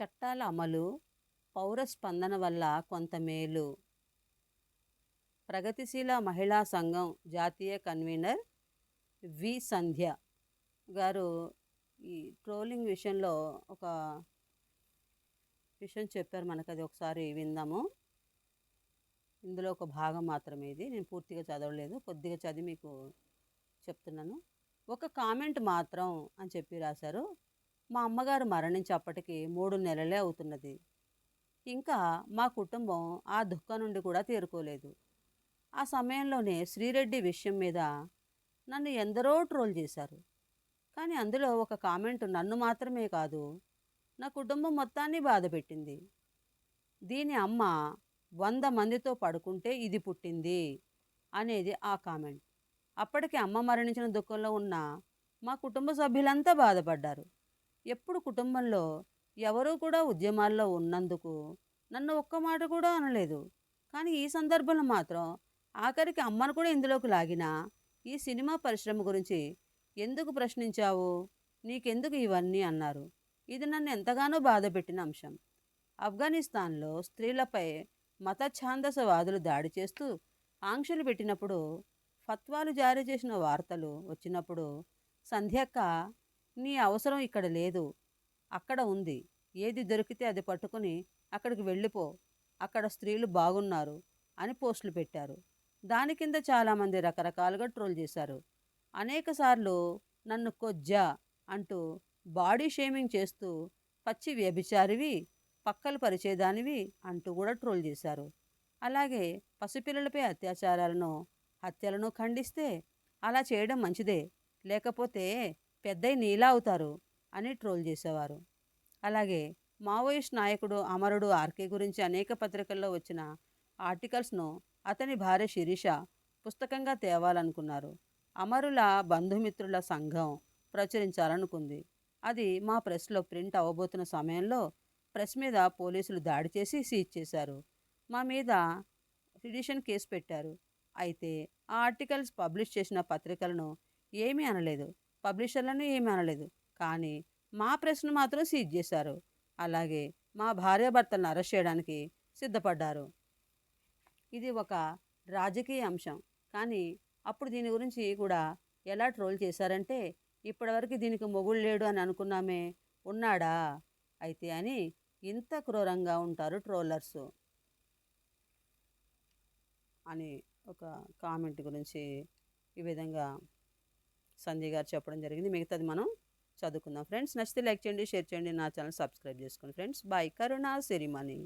చట్టాల అమలు పౌర స్పందన వల్ల కొంత మేలు. ప్రగతిశీల మహిళా సంఘం జాతీయ కన్వీనర్ వి సంధ్య గారు ఈ ట్రోలింగ్ విషయంలో ఒక విషయం చెప్పారు మనకు అది ఒకసారి విందాము. ఇందులో ఒక భాగం మాత్రమే ఇది. నేను పూర్తిగా చదవలేదు. కొద్దిగా చదివి మీకు చెప్తున్నాను. ఒక కామెంట్ మాత్రం అని చెప్పి రాశారు. మా అమ్మగారు మరణించి అప్పటికి మూడు నెలలే అవుతున్నది. ఇంకా మా కుటుంబం ఆ దుఃఖం నుండి కూడా తేరుకోలేదు. ఆ సమయంలోనే శ్రీరెడ్డి విషయం మీద నన్ను ఎందరో ట్రోల్ చేశారు. కానీ అందులో ఒక కామెంట్ నన్ను మాత్రమే కాదు నా కుటుంబం మొత్తాన్ని బాధపెట్టింది దీని అమ్మ వంద మందితో పడుకుంటే ఇది పుట్టింది అనేది ఆ కామెంట్. అప్పటికి అమ్మ మరణించిన దుఃఖంలో ఉన్న మా కుటుంబ సభ్యులంతా బాధపడ్డారు. ఎప్పుడు కుటుంబంలో ఎవరూ కూడా ఉద్యమాల్లో ఉన్నందుకు నన్ను ఒక్క మాట కూడా అనలేదు. కానీ ఈ సందర్భంలో మాత్రం ఆఖరికి అమ్మను కూడా ఇందులోకి లాగినా ఈ సినిమా పరిశ్రమ గురించి ఎందుకు ప్రశ్నించావు? నీకెందుకు ఇవన్నీ అన్నారు. ఇది నన్ను ఎంతగానో బాధపెట్టిన అంశం. ఆఫ్ఘనిస్తాన్లో స్త్రీలపై మత ఛాందసవాదులు దాడి చేస్తూ ఆంక్షలు పెట్టినప్పుడు ఫత్వాలు జారీ చేసిన వార్తలు వచ్చినప్పుడు సంధ్యక్క నీ అవసరం ఇక్కడ లేదు. అక్కడ ఉంది. ఏది దొరికితే అది పట్టుకుని అక్కడికి వెళ్ళిపో. అక్కడ స్త్రీలు బాగున్నారు అని పోస్టులు పెట్టారు. దాని కింద చాలామంది రకరకాలుగా ట్రోల్ చేశారు. అనేకసార్లు నన్ను కొజ్జా అంటూ బాడీ షేమింగ్ చేస్తూ పచ్చి వ్యభిచారివి పక్కలు పరిచేదానివి అంటూ కూడా ట్రోల్ చేశారు. అలాగే పసిపిల్లలపై అత్యాచారాలను హత్యలను ఖండిస్తే అలా చేయడం మంచిదే. లేకపోతే పెద్దయి నీలా అవుతారు అని ట్రోల్ చేసేవారు. అలాగే మావోయిస్ట్ నాయకుడు అమరుడు ఆర్కే గురించి అనేక పత్రికల్లో వచ్చిన ఆర్టికల్స్ను అతని భార్య శిరీష పుస్తకంగా తేవాలనుకున్నారు. అమరుల బంధుమిత్రుల సంఘం ప్రచురించాలనుకుంది. అది మా ప్రెస్లో ప్రింట్ అవ్వబోతున్న సమయంలో ప్రెస్ మీద పోలీసులు దాడి చేసి సీజ్ చేశారు. మా మీద పిటిషన్ కేసు పెట్టారు. అయితే ఆ ఆర్టికల్స్ పబ్లిష్ చేసిన పత్రికలను ఏమీ అనలేదు. పబ్లిషర్లను ఏమీ అనలేదు. కానీ మా ప్రెస్ను మాత్రం సీజ్ చేశారు. అలాగే మా భార్యాభర్తలను అరెస్ట్ చేయడానికి సిద్ధపడ్డారు. ఇది ఒక రాజకీయ అంశం. కానీ అప్పుడు దీని గురించి కూడా ఎలా ట్రోల్ చేశారంటే ఇప్పటివరకు దీనికి మొగుడు లేడు అని అనుకున్నామే ఉన్నాడా? అయితే అని ఇంత క్రూరంగా ఉంటారు ట్రోలర్స్. అని ఒక కామెంట్ గురించి ఈ విధంగా సంజయ్ గారు చెప్పడం జరిగింది. మిగతాది మనం చదువుకుందాం. ఫ్రెండ్స్ నచ్చితే లైక్ చేయండి షేర్ చేయండి నా ఛానల్ సబ్స్క్రైబ్ చేసుకోండి. Friends bye. కరుణా సిరిమణి.